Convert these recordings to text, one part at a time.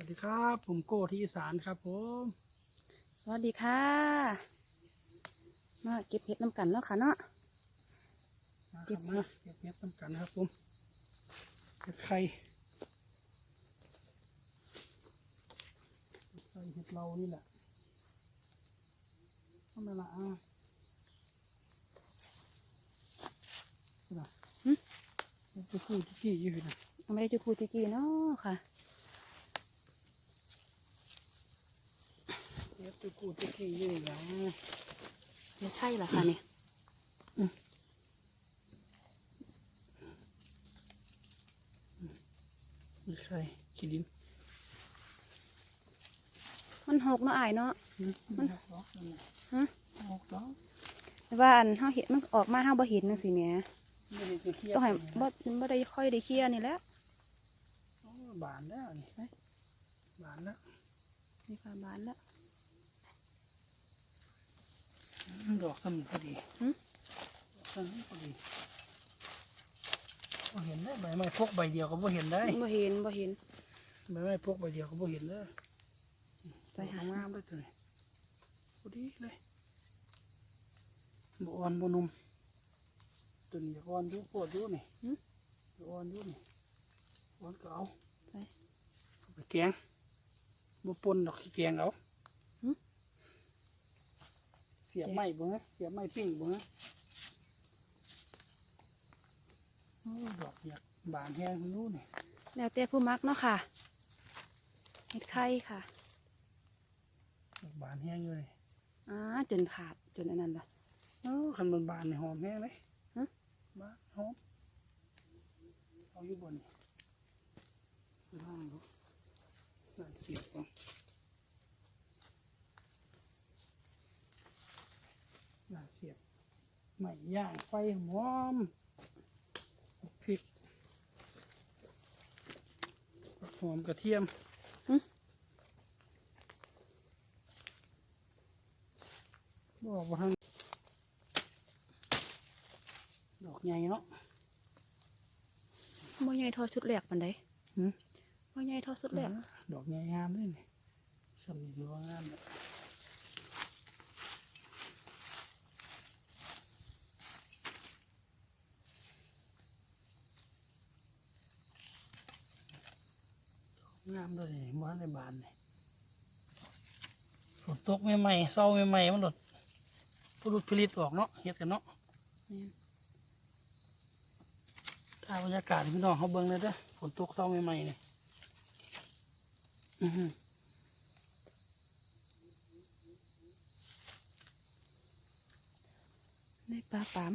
วัสดีครับ ผมโก้ที่อีสานครับผมสวัสดีค่ะมาเก็บเห็ดน้ำกันแล้วค่ะเนาะมาครับมาเก็บเม็ดน้ำกันครับผมเก็บไข่เก็บไข่เห็ดเรานี่แหละทำไมล่ะอะนี่ล่ะเห็ดตัวผู้ที่กี้อยู่นะเอาไม่ได้จุคูจิกีเนาะค่ะ เห็ดตัวผู้ที่กี้อยู่นะเห็ดไข่ละค่ะเนี่ยไมีไข่ขี้ดินมันหกเนาะอายเนาะมันหกฮะหกแต่ว่าอันเฮาเห็ดมันออกมาเฮาบ่เห็นจังซี่แหมไม่ได้จะเคลียต้องให้บ่บ่ได้ค่อยได้เคลียร์นี่แหละโอ้บานแล้วนี่บานแล้วนี่ค่ะบานแล้ว อืมดอกสมุนพอดีหึดอกสมุนพอดีบ่เห็นได้ใบไม้พกใบเดียวก็บ่เห็นได้บ่เห็นบ่เห็นใบไม้พกใบเดียวก็บ่เห็นเลยใจหายงามเลยตัวนี้พอดีเลยบ่อ่อนบ่นุ่มตัวนี้อยากอ่อนอยู่ปวดอยู่นี่หึอยากอ่อนอยู่นี่อ่อนก็เอาใจเอาไปแกงบ่ปนดอกขี้แกงเอาหึ เสียบไม้บ่ฮะเสียบไม้ปิ้งบ่ฮะโอ้ดอกอยากบานแห้งมันรู้นี่แล้วแต่ผู้มักเนาะค่ะเห็ดไข่ค่ะดอกบานแห้งอยู่นี่อ่าจนขาดจนอันนั้นล่ะโอ้คันมันบานนี่หอมแห้งเลยฮะบานหอมเอาอยู่บนนี่ไปล่างดูน่าเสียบก่อนน่าเสียบ ไม่ย่างไฟหอมพริกหอมกระเทียมหึบอกว่าทางดอกใหญ่เนาะบ่ใหญ่เทอชุดแรกปานใดหืมบ่ใหญ่เทอชุดแรกดอกใหญ่งามด้วยนี่สำนีถือว่างามเลย งามด้วยนี่บ้านในบ้านนี่ฝนตกใหม่ๆเศร้าใหม่ๆมันหลดผลุดผลิตออกเนาะเฮ็ดกันเนาะแม่นถ้าบรรยากาศให้พี่น้องเขาเบิ่งเลยเด้อฝนตกเศร้าใหม่ๆนี่อื้อหือในปลาปาม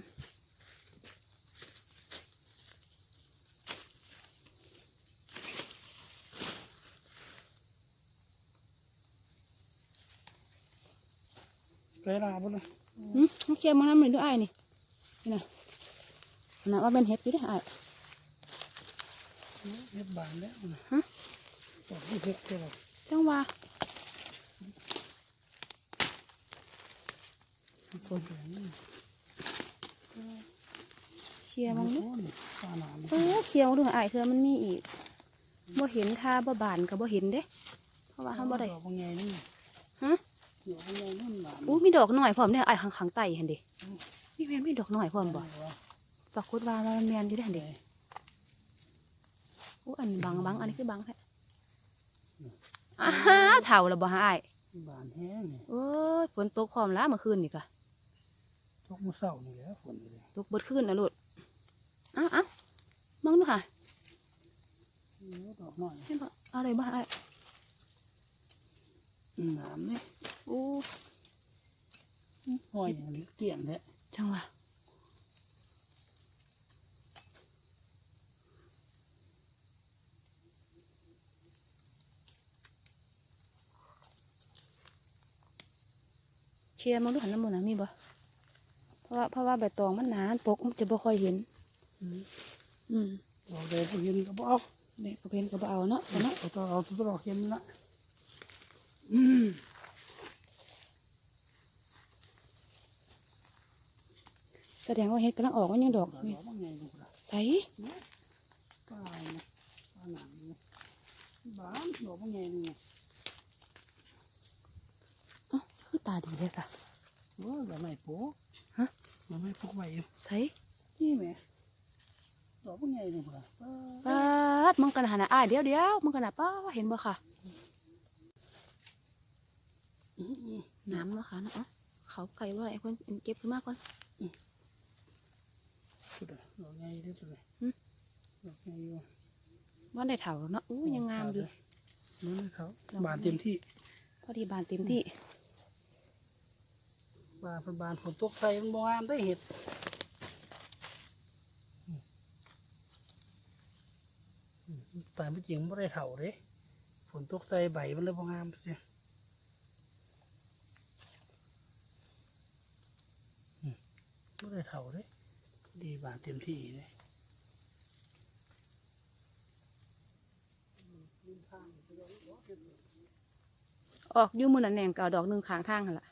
ไปลาบ่เลยหืมน้องเคียมมาน้ำหนึ่งด้วยอ้ายนี่นี่นะอันนั้นว่าเป็นเห็ดอยู่เด้ออ้ายเฮ็ดบานแล้วนะฮะดอกที่เฮ็ดใช่ป่ะจังว่าฝนอย่างนี้เคียมองโอ้ดูนี่ปลาหนามเออเคียวดูอ้ายเธอมันมีอีกบ่เห็นท่าบ่บานก็บ่เห็นเด้ เพราะว่าเฮาบ่ได้ อู้มีดอกหน่อยพร้อมเด้ออ้ายข้างๆไตหั่นเด้มีแม่นมีดอกหน่อยพร้อมบ่ปรากฏว่ามันแม่นอยู่เด้อหั่นเด้อู้อันบังบังอันนี้คือบังแท้อ้าฮะเฒ่าแล้วบ่ฮะอ้ายบานแห้งนี่โอ้ยฝนตกพร้อมแล้วเมื่อคืนนี่ก็ตกมื้อเช้านี่แหละฝนเลยตกเบิดขึ้นนะลูกอ้าวอ้าวมองดูค่ะนี่ดอกน้อยเห็นปะอะไรบ้างไอ้หนามนี่โอ้ ห้อยอย่างนี้เกลี่ยงแท้จังหวะเคลียร์มองดูหันน้ำมันนะมีบ่เพราะว่าเพราะว่าใบตองมันหนาปกมันจะบ่ค่อยเห็น อืมอืมดอกใดก็เห็นก็บ่เอาเด็กก็เป็นก็บ่เอาเนาะแต่เนาะเอาต้องเอาทุกดอกเห็นละอืม แส ดงว่าเฮ็ดกำลังออกมันยังดอกดอกนี่บางใหญ่ดูละใส่ปลาเนี่ยปลาหนังเนี่ยบ้านดอกพวกไงนี่อ๋อคือตาดีเลยค่ะว่าแบบไม่โป๊กฮะแบบไม่พกไว้อยู่ใส่นี่แหมดอกพวกไงนี่พุ่นน่ะปาดมึงกันหานะอ้ายเดี๋ยวเดี๋ยวมึงกันนะป้าเห็นบ่ค่ะอื้ออื้อน้ำเนาะค่ะเนาะเอาเขาไก่ว่าไอ้คนเก็บขึ้นมาก่อน สุดอะดอกไงเด้อสุดเลยหึดอกไงอยู่ว่าได้เถาเนาะอู้ยังงามอยู่นั่นเลยเขาดอกไงบานเต็มที่พอดีบานเต็มที่บานเป็นบานฝนตกใส่มันบ่งามได้เห็ดอืมอืมแต่ไม่จริงไม่ได้เถ่าเด้ฝนตกใส่ใบมันเลยบ่งามเสียอืมไม่ได้เถ่าเด้ ดีบาเต็มที่เลยออกยู่มือนันแหน่งเก่าดอกหนึ่งขางทางหั่นล่ะ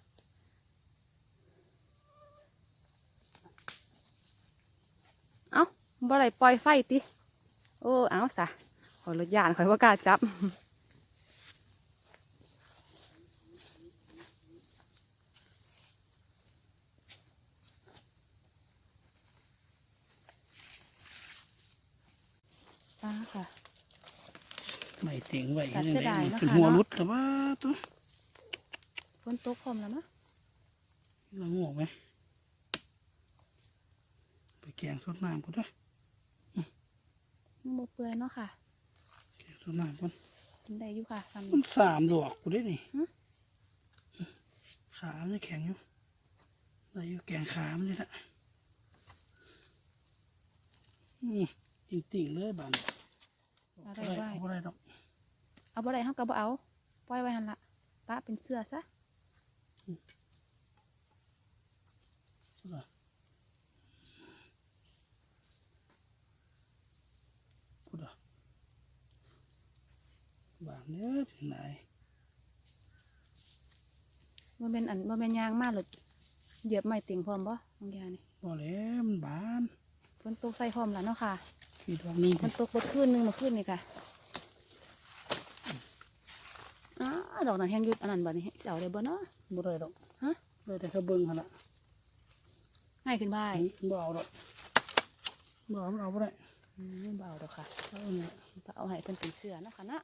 เอา้าบ่ได้ปล่อยไฟติ โอ้ เอาซะขอรถยานขอยว่ากล้าจับ ป้าค่ะ ไม่เตียงไว้แต่เสียดายเนาะเป็นค่ะหัวเนาะรุดหรือว่าตัวฝนตกพร้อมแล้วมะเรางอกไหมไปแกงสดน้ำกูด้วยยังบ่เปื่อยเนาะค่ะแกงสดน้ำก่อนกินได้อยู่ค่ะซ้ำมันี่นสามดอกกูได้นี่หึขามันจะแข็งอยู่ได้อยู่แกงขามันนี่แหละอืมจริงๆเลยบานเอาได้ไว้เอาได้ดอก เอาบ่ได้เฮาก็บ่เอา ปล่อยไว้หั่นละป้าเป็นเสื้อซะสุดอะกูดอะบานเนี้ยถึงไหนบ่แม่นอันบ่แม่นยางมาหลดเหยียบไม้ติ่งพร้อมบ่บางอย่างนี่พอแล้วมันบานฝนตกใส่พร้อมแล้วเนาะค่ะมีดอกหนึงฝนตกเบ่คืนหนึงเมื่อคืนนี่ค่ะ อ้าดอกนั้นแฮงอยู่อันนั้นบัดนี้สิเอาได้บ่เนาะบ่ได้ดอกฮะได้แต่แค่เบิ้งขนาดง่ายขึ้นบ่ายบ่เอาดอกบ่เอามันเอาบ่ได้อืมบ่เอาดอกค่ะเอาเนี่ยป้าเอาให้เพิ่นเป็นเสื้อเนาะค่ะเนาะ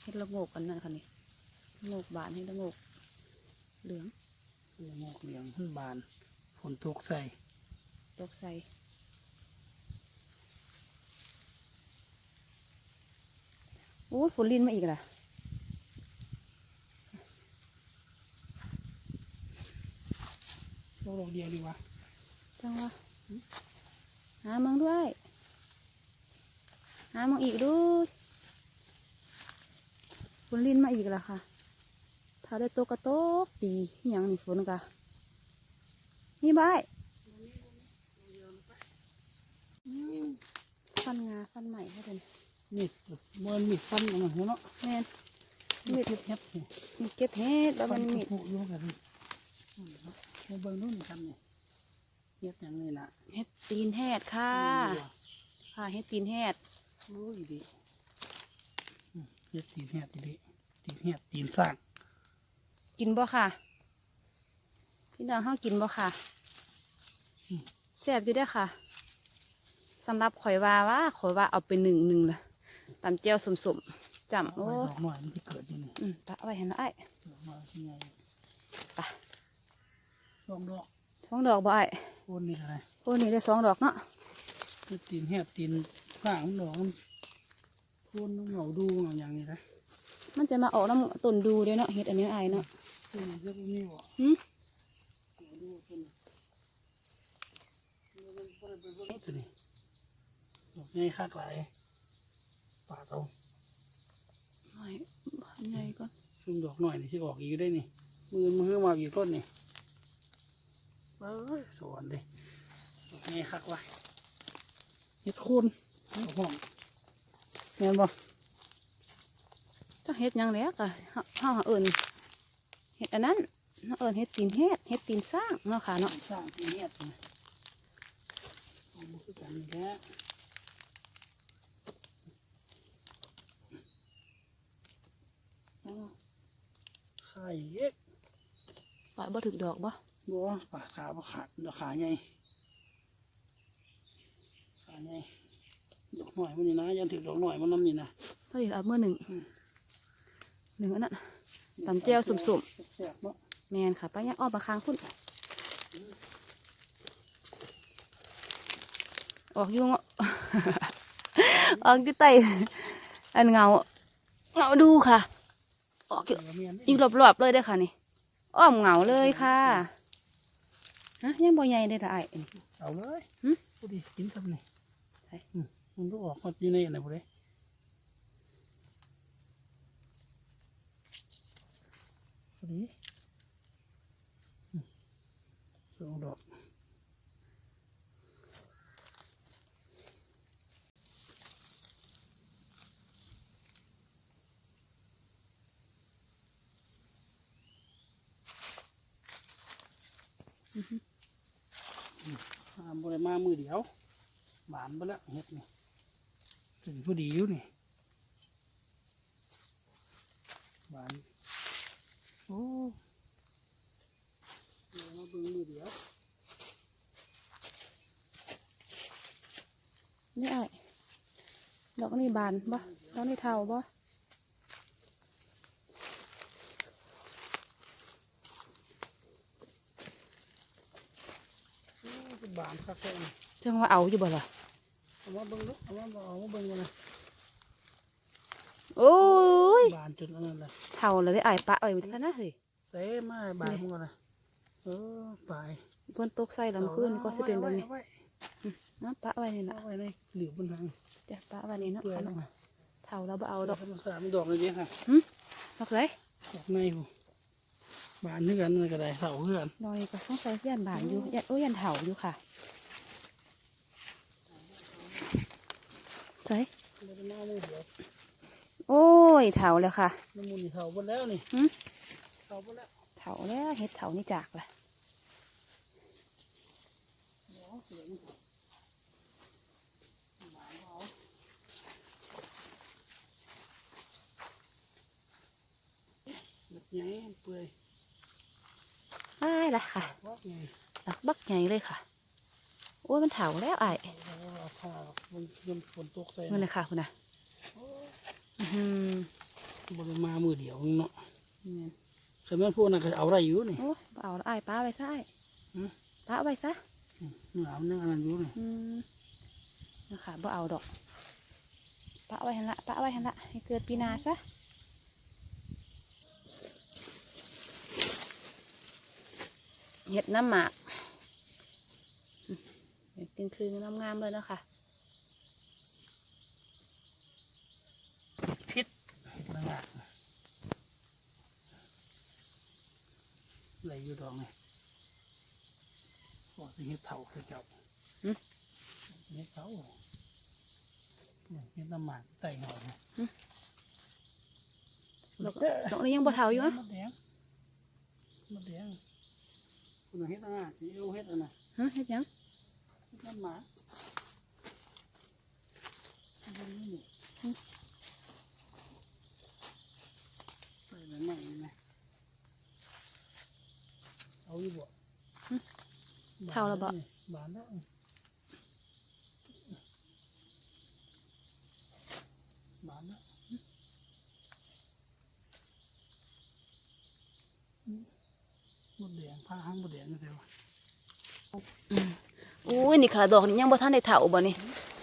เฮ็ดละโงกอันนั้นค่ะนี่ โงกบานเฮ็ดละโงกเหลืองละงอกเหลืองมันบานฝนตกใส่ตกใส่โอ้ยฝนลินมาอีกล่ะดอกดอกเดียวดีวะจังวะหามังด้วยหามังอีกด้วยฝนลินมาอีกล่ะค่ะ ถ้าได้ตกกระตกดีอหย่างนี่ฝนกะนี่บายอืมฟันงาฟันใหม่ให้เป็นมีดเมื่อมีดฟันออกมาเนาะแม่นมีดเฮ็ดเฮ็ดนี่มีเก็บเห็ดแล้วมันมีผูกอยู่กันนี่มาเบิ่งนู่นกันนี่เฮ็ดอย่างนี้ล่ะเห็ดตีนแหดค่ะค่ะเห็ดตีนแหดโอ้ยดีอืมเฮ็ดตีนแหดดีตีนแหดตีนสร้าง กินบ่ค่ะ พี่น้องเฮากินบ่ค่ะแซ่บอยู่เด้อค่ะสำหรับข่อยว่าว่าข่อยว่าเอาไปหนึ่งหนึ่งละตำแจ่วสมๆจำโอ้โอ้ดอกหน่อยมันที่เกิดอยู่นี่อืมปะเอาไว้เห็นละไอ้ายดอกหน่อยที่ไงไปดอกดอกสองดอกบ่ไอ้ายโคนนี่อะไรโอ้นี่ได้สองดอกเนาะเฮ็ดตีนแหดตีนสร้างมันดอกมันโคนมันเหงาดูเหงาอย่างนี้นะมันจะมาออกน้ำต้นดูเด้อเนาะเห็ดอันนี้ไอ้ายเนาะ คือมันจะมีบ่หึดูเป็นตัวนี้ดอกใหญ่คักลายป่าเอาไอ้ใหญ่ก่อนซึ่งดอกหน่อยนี่สิออกอีกได้นี่มือมือมาอีกต้นนี่เอ้สวนเลยดอกใหญ่คักว่ะเฮ็ดโคนดอกหองเห็นบ่จักเฮ็ดยังแล้วก็เฮาเฮาเอิ้น เฮ็ดอันนั้นเฮาเอิ้นเฮ็ดตีนเฮ็ดเฮ็ดตีนสร้างเนาะค่ะเนาะสร้างที่เนียดนะเอามาคือกันนี่แหละเอาไข่เย็กปล่อยบ่ถึกดอกบ่บัวปลาขาปลาขาดดอกขาไงขาไงดอกหน่อยมันนี่นะยันถึงดอกหน่อยมันน้ำนี่นะพอดีเอามื้อหนึ่งอืมหนึ่งอันนั้น ตำแจ่วสุ่มๆแซ่บๆเนาะแม่นค่ะป้ายังอ้อมมาค้างพุ่นออกอยู่เงาะออกอยู่ใต้อันเงาเงาดูค่ะ ออกอยู่เดี๋ยวเมียนอยู่รอบๆเลยเด้อค่ะนี่อ้อมเงาเลยค่ะฮะยังบ่ใหญ่ได้อละไอ้ายเอาเลยหึพอดีกินทำนี่ใช่อืมมันก็ออกมาอยู่ในอะไรพอดีพ ดีอืมสองดอกอาบริมามือเดียวบานไปแล้วเห็ดนี่ถึงพอดีอยู่นี่บาน โอ้เดี๋ยวมาเบิ่งมือเดียวนี่ไอ้ายดอกนี่บานบ่ดอกนี่เท่าบ่โอ้เป็นบานคักแค่นี่จังว่าเอาอยู่บ่ล่ะเอามาเบิ่งลูกเอามาเอามาเบิ่งกันนะโอ้ ยบานจนอันนั้นแหละเท่าเลยได้ไอ้ายปะไว้ซะนะเฮ้ยเต้มาบานมึงกันนะเออไปเพิ่นตกใส่ลำคืนก็สิเป็นแบบนี้อาไว้นะปะไว้นี่เอาล่ะไว้เอาไว้ในหลิวบนทางจ้ะปะไว้นี่เนาะเปื่อยค่ะลงเนาะมาเท่าแล้วบ่เอาเอาดดออกกสามดอกเลยเดียวค่ะดอกเลยดอกในหูบานเพื่อนนั่นก็ได้เสาเพื่อนดอกนี่ก็ต้องใส่ยันบานอยู่ยันโอ้ยยันเท่าอยู่ค่ะใส่ โอ้ยเท่าแล้วค่ะน้ำมูลนี่เสาบนแล้วนี่หึเสาบนแล้วเท่าแล้วเฮ็ดเท่านี่จากล่ะเดี๋ยวเสียงบานเอาแบบไงเปื่อยได้ละค่ะว่าไงดอกบักใหญ่เลยค่ะโอ้ยมันเท่าแล้วไอ้ายเอาเอาผ้ามันยนฝนตกใส่เงินเลยค่ะคุณน่ะโอ้อื้อหือ บริมามือเดียวเนาะนี่นเคยแม่นพวกนั้นก็เอาอะไรอยู่นี่โอ้ยบ่เอาละไอ้ายป้าไว้ซะไอ้ายหือป้าไว้ซะเนื้อมันยังอันนั้นอยู่นี่อืมนะคะบ่เอาดอกป้าไว้หันละป้าไว้หันละให้เกิดปีหนาซะเห็ดน้ำหมากอืมเห็ดคืนๆงามๆเลยเนาะคะ พิษต่างหากอะไรอยู่ดอกนี่บอกสิเฮ็ดเถาคือเจ้าเฮ็ดเถาเนี่ยเฮ็ดน้ำหมากไต่หอเนี่ยดอกดอกนี้ยังบ่เทาอยู่มอะดแดงมดแดงคุณเอาเฮ็ดอะที่เอาเฮ็ดอะนะฮะเฮ็ดหยังเฮ็ดน้ำหมา เอาไว้นี่นี่ใส่แบบไหนนะเอาอยู่บ่เท่าแล้วบ่บานแล้วบานแล้วหมดแดงผ้าห้างหมดแดงนี่เดียวอุ้ยนี่ค่ะดอกนี้ยังบ่ทันได้เถ่าบ่นี่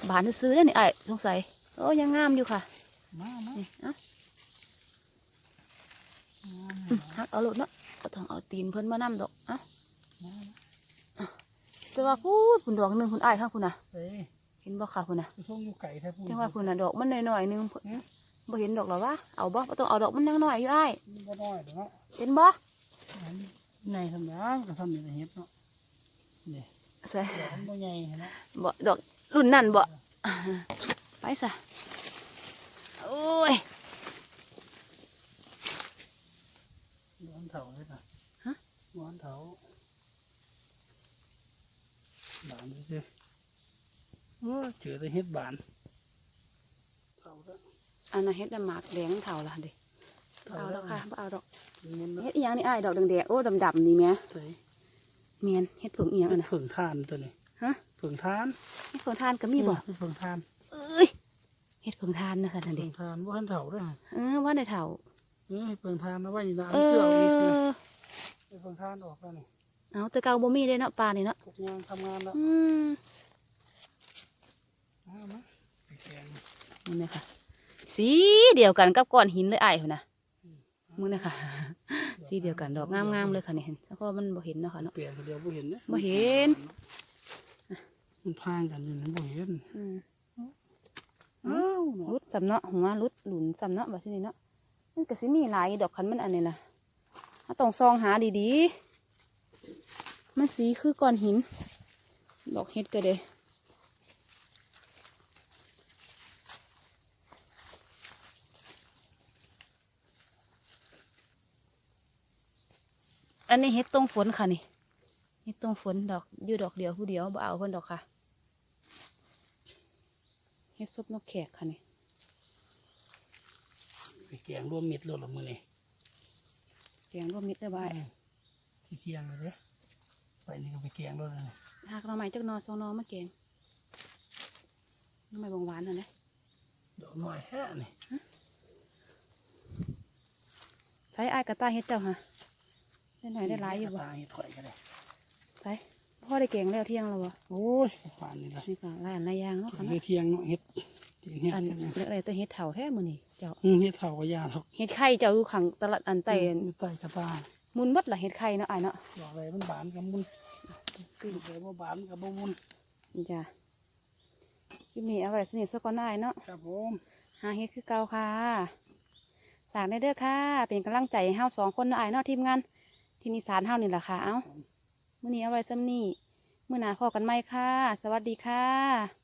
บานซื้อๆเด้นี่ไอ้สงสัยโอ้ยังงามอยู่ค่ะมามา นี่เอ้ามาอืมฮักเอาโลดเนาะบ่ต้องเอาตีนเพิ่นมานำดอกเอ้ามาแต่ว่าพูดคุณดอกหนึงคุณอ้ายข้างคุณน่ะเอ้ยเห็นบ่ค่ะคุณน่ะไปส่งอยู่ไก่แท้พูดจังว่าคุณน่ะดอกมันน้อยๆหนึงเพิ่นอืมบ่เห็นดอกหรอวะเอาบ่บ่ต้องเอาดอกมันยังน้อยอยู่อ้ายมันก็น้อยเดี๋ยวเนาะเห็นบ่อันนี้ในทำยังก็ทำนี่เฮ็ดเนาะนี่ใส่ดอกมันบ่ใหญ่เนาะบ่ดอกรุ่นนั่นบ่ไปซะโอ้ย บ้าน เถาเลยนะฮะบ้านเถาบานดูสิโอ้ยเจอแต่เฮ็ดบานเถาแล้วอันนั้นเฮ็ดน้ำหมากแดงเท่าละเด้บ่เอาแล้วค่ะบ่เอาดอกมันนะเฮ็ดอีหยังนี่อ้ายดอกแดงๆโอ้ดำๆนี่แหม่ใส่แม่นเฮ็ดผึ่งอีหยังอันน่ะเพิ่งทานตัวนี้ฮะเพิ่งทานเฮ็ดผึ่งทานก็มีบ่เพิ่งทานเอ้ยเฮ็ดผึ่งทานนะคะนั่นเพิ่เด้งทานว่าหันเถาด้วยเออว่าได้เท่า เอ้ยเพิ่งทานนะว่าอยู่นะเอเอาเสื้อเอาอีกนะอเพิ่งทานออกแล้วนี่เอาแต่เก่าบ่มีเด้เนาะปลานี่เนาะทุกงานทำงานแล้วอืมเอามาไปแกงนี่เลยค่ะ สีเดียวกันกับก้อนหินเลยอ้ายพุ่นน่ะมึงเนี่ยค่ะ สีเดียวกันดอกงามๆเลยค่ะนี่เห็นแล้วก็มันบ่เห็นเนาะค่ะเนาะ เปลี่ยนคนเดียวบ่เห็นนะบ่เห็น มันพางกันอยู่นะบ่เห็นอืมอ้าวเนาะรุดสำเนาะหัวรุดหลุนสำเนาะแบบนี้เนาะ มันก็สิมีหลายดอกคันมันอันนี้ล่ะถ้าต้องซองหาดีๆ มันสีคือก้อนหิน ดอกเฮ็ดก็เด้อันนี้เฮ็ดตรงฝนค่ะนี่เฮ็ดตรงฝนดอกอยู่ดอกเดียวผู้เดียวบ่เอาเพิ่นดอกค่ะเฮ็ดซุปนกแขกค่ะนี่ ไปแกงรวมมิดรถละมื้อนี่แกงรวมมิตรได้บ่ายที่เคียงเลยเด้อไปนี่ก็ไปแกงรถเลยหากเราใหม่จักหนอสองหนอมาแกงหน้ำไม้บางหวานน่ะนะดอกน้อยแฮ่นี่ใช้อายกระต่ายเฮ็ดเจ้าฮะได้หน่อยได้หลายอยู่บ่ตาเฮ็ดข่อยก็ได้ใช้พ่อได้แกงแล้วเที่ยงแล้วบ่โอ้ยผ่านนี่ละนี่ก็หลายอันหลายอย่างเนาะค่ะไปเนาะเที่ยงเนาะเฮ็ดเที่ยงเฮ็ด อันเฮ็ดเนี่ยเล็กอะไรตัวเฮ็ดเถาแท้มื้อนี้เจ้าอืมเฮ็ดเท่ากับยาเท่าเฮ็ดไข่เจ้าอยู่ขังตลาดอันไตอยู่ใต้กระตามุนเบัดล่ะเฮ็ดไข่เนาะอ้ายเนาะดอกอะไรมันบานกับมุนปิ้งไปบ่บานกับบ่มุนนี่จ้ะคลิปนี้เอาไว้สนิทสักก่อนอ้ายเนาะครับผมหาเฮ็ดคือเก่าค่ะฝากได้เด้อค่ะ เป็นกำลังใจให้เฮาสองคนเนาะอ้ายเนาะทีมงานทีมอีสานเฮานี่ล่ะค่ะเอ้ามื้อนี้เอาไว้ซ้ำนี้มื้อหน้าพอกันใหม่ค่ะ สวัสดีค่ะ